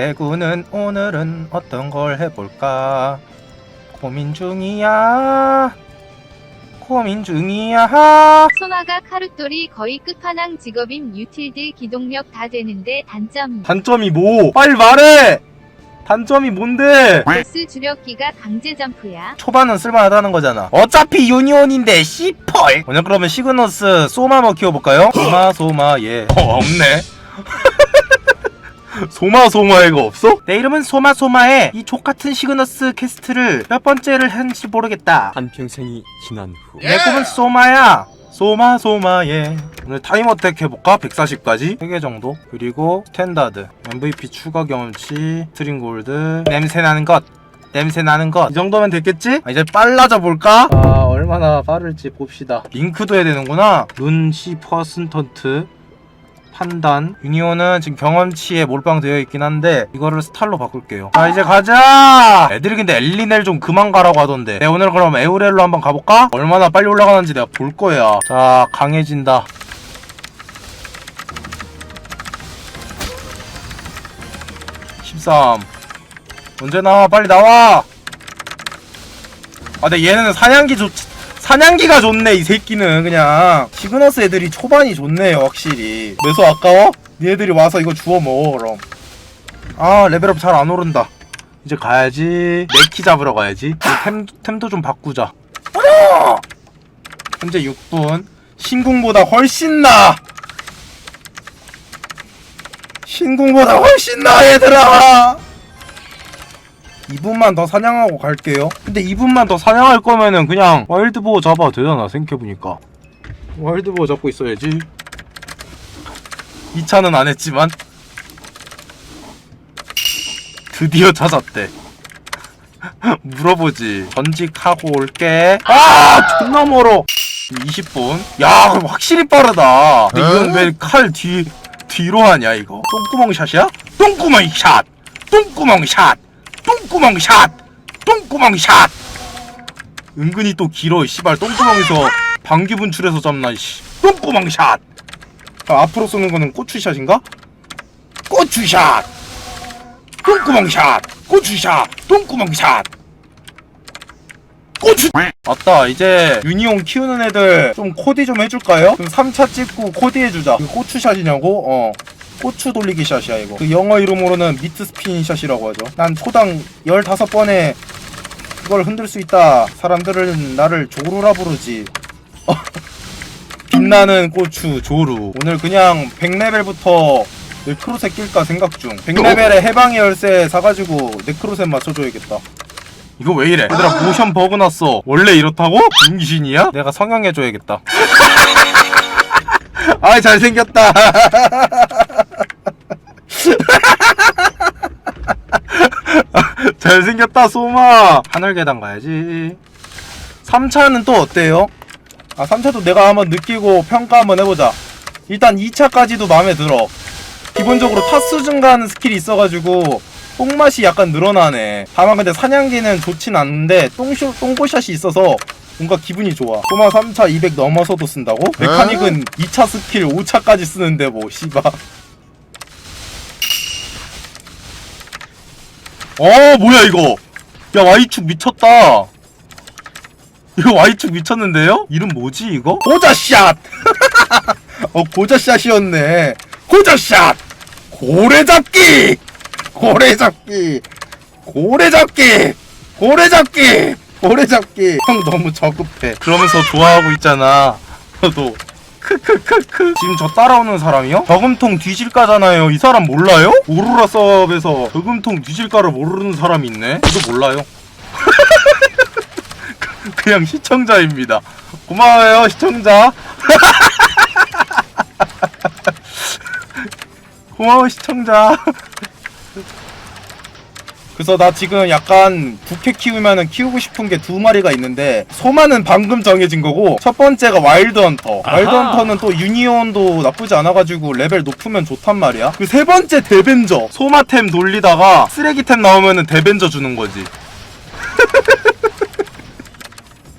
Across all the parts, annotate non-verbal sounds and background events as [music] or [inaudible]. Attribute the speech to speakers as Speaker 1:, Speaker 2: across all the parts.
Speaker 1: 대구는 오늘은 어떤 걸 해볼까? 고민 중이야. 고민 중이야.
Speaker 2: 소마가 카루토리 거의 끝판왕 직업임 유틸드 기동력 다 되는데 단점.
Speaker 1: 단점이 뭐? 빨리 말해! 단점이 뭔데?
Speaker 2: 보스 주력기가 강제 점프야.
Speaker 1: 초반은 쓸만하다는 거잖아. 어차피 유니온인데 씨펄! 오늘 그러면 시그너스 소마머 키워볼까요? 소마 소마 예 어, 없네 [laughs] 소마 소마애가 없어? 내 이름은 소마 소마에 이 족같은 시그너스 퀘스트를 몇 번째를 했는지 모르겠다.
Speaker 3: 한평생이 지난 후.
Speaker 1: 내 꿈은 소마야. 소마 소마예 오늘 타임 어택 해볼까? 140까지? 3개 정도? 그리고 스탠다드 MVP 추가 경험치 스트링 골드 냄새 나는 것. 냄새 나는 것. 이 정도면 됐겠지? 아, 이제 빨라져 볼까? 아 얼마나 빠를지 봅시다. 링크도 해야 되는구나. 눈시 퍼센턴트 판단. 유니온은 지금 경험치에 몰빵되어 있긴 한데 이거를 스탈로 바꿀게요. 자 이제 가자! 애들이 근데 엘리넬 좀 그만 가라고 하던데. 네, 오늘 그럼 에우렐로 한번 가볼까? 얼마나 빨리 올라가는지 내가 볼 거야. 자 강해진다. (13) 언제 나와 빨리 나와! 아 근데 얘는 사냥기 좋 사냥기가 좋네 이 새끼는. 그냥. 시그너스 애들이 초반이 좋네요 확실히. 매수 아까워? 니네들이 와서 이거 주워 먹어 그럼. 아 레벨업 잘 안 오른다. 이제 가야지. 네키 잡으러 가야지. 템, 템도 좀 바꾸자! 현재 6분. 신궁보다 훨씬 나! 신궁보다 훨씬 나 얘들아 2분만 더 사냥하고 갈게요. 근데 2분만 더 사냥할 거면은 그냥 와일드보어 잡아도 되잖아, 생각해보니까. 와일드보어 잡고 있어야지. 2차는 안 했지만. 드디어 찾았대. [laughs] 물어보지. 전직하고 올게. 아! 존나 멀어! 20분. 야, 그럼 확실히 빠르다. 근데 이건 왜 칼 뒤, 뒤로 하냐, 이거? 똥구멍 샷이야? 똥구멍 샷! 똥구멍 샷! 똥구멍 샷! 똥구멍 샷! 은근히 또 길어, 씨발. 똥구멍에서 방귀 분출해서 잡나, 씨. 똥구멍 샷! 아, 앞으로 쏘는 거는 고추샷인가? 고추샷! 똥구멍 샷! 고추샷! 똥구멍 샷! 고추! 맞다, 이제 유니온 키우는 애들 좀 코디 좀 해줄까요? 그럼 3차 찍고 코디 해주자. 고추샷이냐고? 어. 고추 돌리기 샷이야 이거. 그 영어 이름으로는 미트 스피인 샷이라고 하죠. 난 초당 15번에 그걸 흔들 수 있다. 사람들은 나를 조루라 부르지. [laughs] 어. 빛나는 고추 조루. 오늘 그냥 100레벨부터 네크로셋 낄까 생각 중. 100레벨에 해방의 열쇠 사가지고 네크로셋 맞춰줘야겠다. 이거 왜 이래? 얘들아 모션 버그 났어. 원래 이렇다고? 윤기신이야? 내가 성형해줘야겠다. [laughs] 아이 잘생겼다 [laughs] 잘생겼다 소마. 하늘 계단 가야지. 3차는 또 어때요? 아 3차도 내가 한번 느끼고 평가 한번 해보자. 일단 2차까지도 마음에 들어. 기본적으로 타수 증가하는 스킬이 있어가지고 똥맛이 약간 늘어나네. 다만 근데 사냥기는 좋진 않은데 똥쇼, 똥고샷이 있어서 뭔가 기분이 좋아. 소마 3차 200 넘어서도 쓴다고? 메카닉은 2차 스킬 5차까지 쓰는데 뭐 씨발 어 뭐야 이거? 야 Y축 미쳤다. 이거 Y축 미쳤는데요? 이름 뭐지 이거? 고자샷! [laughs] 어 고자샷이었네. 고자샷! 고래잡기! 고래잡기! 고래잡기! 고래잡기! 고래잡기! 형 너무 저급해. 그러면서 좋아하고 있잖아. [laughs] 너도 크크크크 지금 저 따라오는 사람이요? 저금통 뒤질까잖아요. 이 사람 몰라요? 오로라 서업에서 저금통 뒤질까를 모르는 사람이 있네. 저도 몰라요? [laughs] 그냥 시청자입니다. 고마워요 시청자. [laughs] 고마워 시청자 그래서 나 지금 약간 부캐 키우면은 키우고 싶은 게 두 마리가 있는데 소마는 방금 정해진 거고 첫 번째가 와일드 헌터. 와일드 헌터는 또 유니온도 나쁘지 않아가지고 레벨 높으면 좋단 말이야. 그 세 번째 데벤저. 소마템 돌리다가 쓰레기템 나오면은 데벤저 주는 거지. [laughs]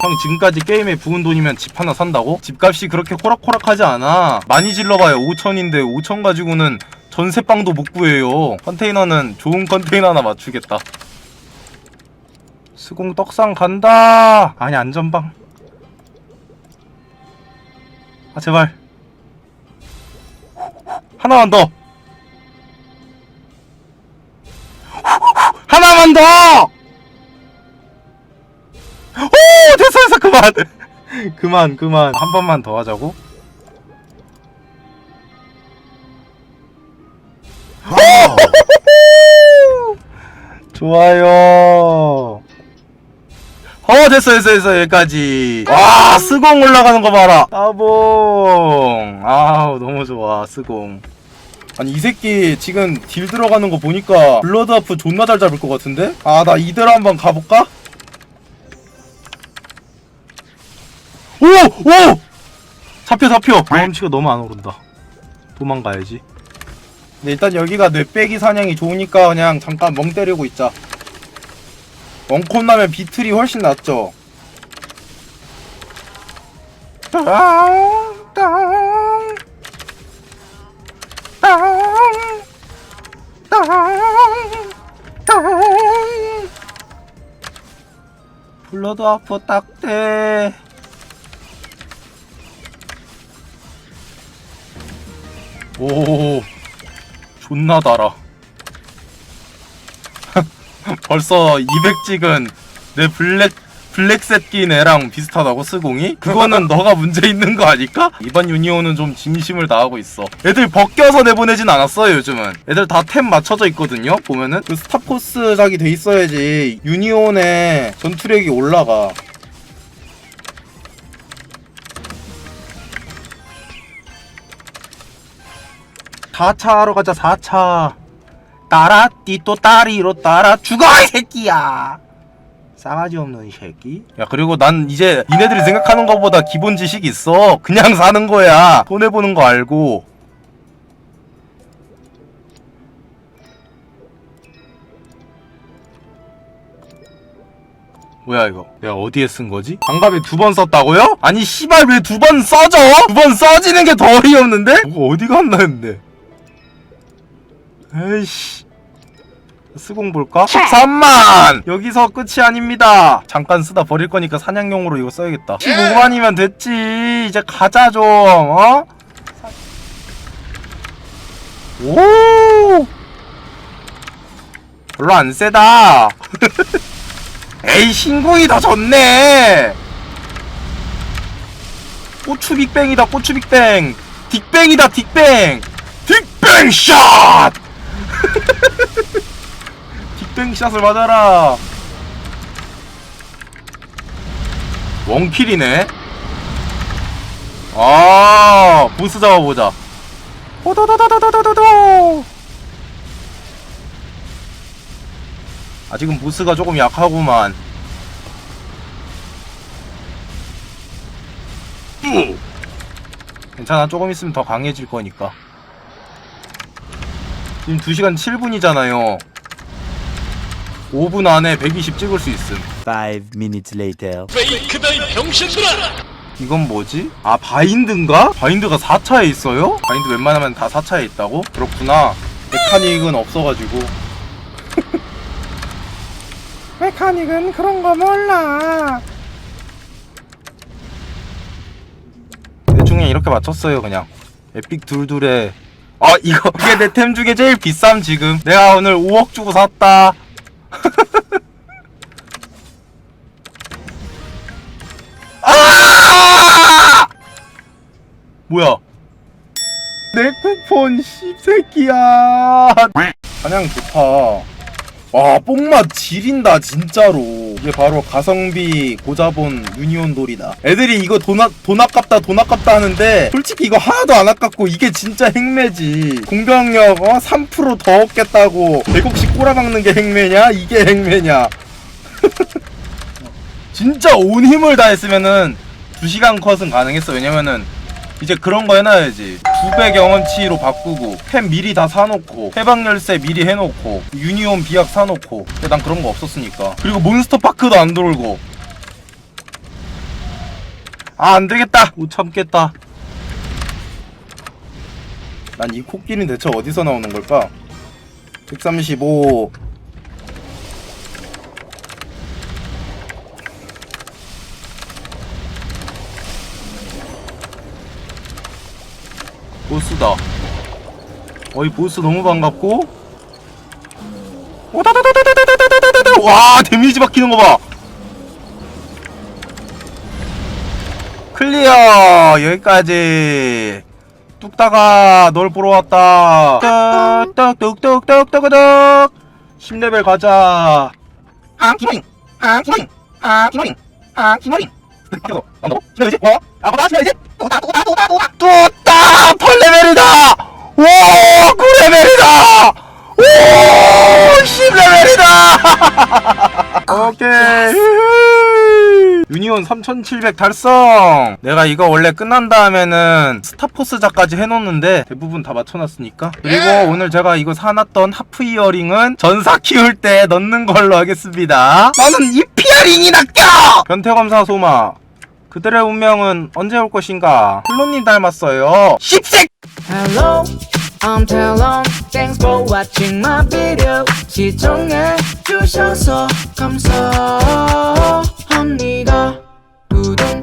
Speaker 1: 형 지금까지 게임에 부은 돈이면 집 하나 산다고? 집값이 그렇게 호락호락하지 않아. 많이 질러봐야 5천인데 5천 가지고는 전세방도 못 구해요. 컨테이너는 좋은 컨테이너 하나 맞추겠다. 수공 떡상 간다! 아니 안전방 아 제발. 하나만 더! 하나만 더! 오! 됐어 됐어. 그만. [laughs] 그만 그만. 한 번만 더 하자고 좋아요 어 됐어 됐어 됐어 여기까지 와 스공 올라가는 거 봐라 따봉 아우 너무 좋아 스공 아니 이 새끼 지금 딜 들어가는 거 보니까 블러드하프 존나 잘 잡을 것 같은데? 아 나 이대로 한번 가볼까? 오! 오! 잡혀 잡혀 경험치가 너무 안 오른다 도망가야지 근데 일단 여기가 뇌빼기 사냥이 좋으니까 그냥 잠깐 멍 때리고 있자 원콘 나면 비틀이 훨씬 낫죠 땅, 땅. 땅, 땅, 땅. 블러드 아프 딱대. 오, 존나 달아. [laughs] 벌써 200 찍은 내 블랙 블랙셋 낀 애랑 비슷하다고 스공이? 그거는 너가 문제 있는 거 아닐까? 이번 유니온은 좀 진심을 다하고 있어. 애들 벗겨서 내보내진 않았어요 요즘은. 애들 다 템 맞춰져 있거든요. 보면은 그 스타포스 작이 돼 있어야지 유니온의 전투력이 올라가. 사차 하러 가자 4차 따라 띠또 따리로 따라 죽어 이 새끼야 싸가지 없는 이 새끼 야 그리고 난 이제 니네들이 생각하는 것보다 기본 지식 있어 그냥 사는 거야 손해보는 거 알고 뭐야 이거 내가 어디에 쓴 거지? 장갑에 두 번 썼다고요? 아니 씨발 왜 두 번 써져? 두 번 써지는 게 더 어이없는데? 뭐가 어디 갔나 했는데 에이씨 스공 볼까? 13만! 여기서 끝이 아닙니다. 잠깐 쓰다 버릴 거니까 사냥용으로 이거 써야겠다. 15만이면 됐지. 이제 가자 좀. 어? 오! 별로 안 세다. [laughs] 에이 신공이 더 좋네. 고추 빅뱅이다 고추 빅뱅. 딕뱅이다 딕뱅. 딕뱅 샷! [laughs] 빅뱅샷을 맞아라. 원킬이네. 아 보스 잡아보자. 호도도도도도도도 아직은 보스가 조금 약하구만. 으. 괜찮아 조금 있으면 더 강해질 거니까 지금 2시간 7분이잖아요 5분 안에 120 찍을 수 있음.
Speaker 4: Five minutes later.
Speaker 1: 이건 뭐지? 아, 바인드인가? 바인드가 4차에 있어요? 바인드 웬만하면 다 4차에 있다고? 그렇구나. 메카닉은 없어가지고. [laughs] 메카닉은 그런 거 몰라. 대충 이렇게 맞췄어요, 그냥. 에픽 둘둘에. 아, 이거, [laughs] 이게 내 템 중에 제일 비쌈, 지금. 내가 오늘 5억 주고 샀다. [laughs] 아! 뭐야? 내 쿠폰 씹새끼야. 사냥 좋다. 와, 뽕맛 지린다, 진짜로. 이게 바로 가성비 고자본 유니온 돌이다. 애들이 이거 돈, 아, 돈 아깝다, 돈 아깝다 하는데, 솔직히 이거 하나도 안 아깝고, 이게 진짜 행매지. 공격력, 어? 3%더 얻겠다고, 100억씩 꼬라박는 게 행매냐? 이게 행매냐? [laughs] 진짜 온 힘을 다했으면은 2시간 컷은 가능했어. 왜냐면은 이제 그런 거 해놔야지. 두배 경험치로 바꾸고 템 미리 다 사놓고 해방 열쇠 미리 해놓고 유니온 비약 사놓고. 근데 난 그런 거 없었으니까. 그리고 몬스터 파크도 안 돌고. 아 안 되겠다. 못 참겠다. 난 이 코끼리는 대체 어디서 나오는 걸까? 135 보스다. 어이 보스 너무 반갑고. 와 데미지 박히는 거봐. 클리어 여기까지. 뚝딱아 널 보러 왔다. 뚝뚝뚝뚝뚝뚝뚝. 10레벨 가자. 아 기노링 아 기노링 계속 나도 기노리지 어? 아빠 기노리지 또다 또다 또다 또다 또다 8레벨이다 오 9레벨이다 오 10레벨이다 오케이 유니온 3700 달성! 내가 이거 원래 끝난 다음에는 스타포스자까지 해놓는데 대부분 다 맞춰놨으니까. 그리고 오늘 제가 이거 사놨던 하프 이어링은 전사 키울 때 넣는 걸로 하겠습니다. 나는 이 피어링이 낚여 변태검사 소마 그들의 운명은 언제 올 것인가? 클론님 닮았어요. 십색!
Speaker 5: Hello, I'm Talon. Thanks for watching my video. 시청해 주셔서 감사합니다. 구독